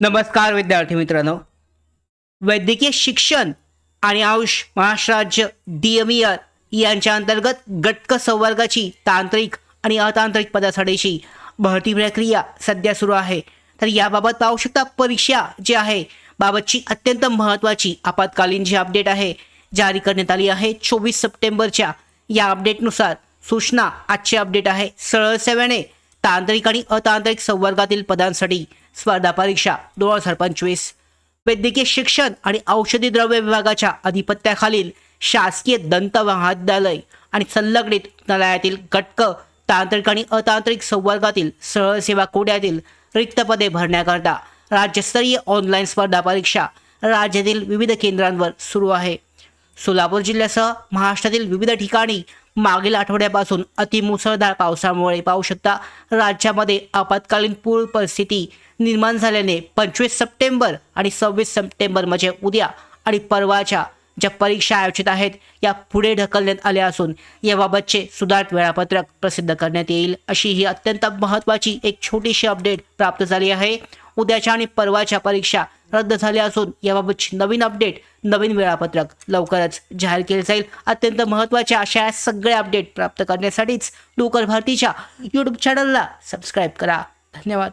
नमस्कार विद्यार्थी मित्रांनो. वैद्यकीय शिक्षण आणि AYUSH Maharashtra D M E R यांच्या अंतर्गत गटक संवर्गाची तांत्रिक आणि अतांत्रिक पदासाठीची भरती प्रक्रिया सध्या सुरू आहे. तर याबाबत पाहू शकता परीक्षा जी आहे बाबतची अत्यंत महत्त्वाची आपत्कालीन जी अपडेट आहे जारी करण्यात आली आहे. चोवीस सप्टेंबरच्या या अपडेटनुसार सूचना आजची अपडेट आहे. सरळ सेवेने तांत्रिक आणि अतांत्रिक संवर्गातील पदांसाठी स्पर्धा परीक्षा दोन हजार पंचवीस वैद्यकीय शिक्षण आणि औषधी द्रव्य विभागाच्या अधिपत्याखालील शासकीय दंत महाविद्यालय आणि संलग्नित रुग्णालयातील घटक तांत्रिक आणि अतांत्रिक संवर्गातील सरळ सेवा कोड्यातील रिक्त पदे भरण्याकरता राज्यस्तरीय ऑनलाईन स्पर्धा परीक्षा राज्यातील विविध केंद्रांवर सुरू आहे. सोलापूर जिल्ह्यासह महाराष्ट्रातील विविध ठिकाणी मागील आठवड्यापासून अतिमुसळधार पावसामुळे पाहू शकता राज्यामध्ये आपत्कालीन पूर परिस्थिती निर्माण झाल्याने पंचवीस सप्टेंबर आणि सव्वीस सप्टेंबर म्हणजे उद्या आणि परवाच्या ज्या परीक्षा आयोजित आहेत या पुढे ढकलण्यात आल्या असून याबाबतचे सुधारित वेळापत्रक प्रसिद्ध करण्यात येईल. अशी ही अत्यंत महत्त्वाची एक छोटीशी अपडेट प्राप्त झाली आहे. उद्याच्या आणि परवाच्या परीक्षा रद्द झाल्या असून याबाबतची नवीन अपडेट नवीन वेळापत्रक लवकरच जाहीर केले जाईल. अत्यंत महत्त्वाच्या अशा या सगळ्या अपडेट प्राप्त करण्यासाठीच लोकल भारतीच्या यूट्यूब चॅनलला सबस्क्राईब करा. धन्यवाद.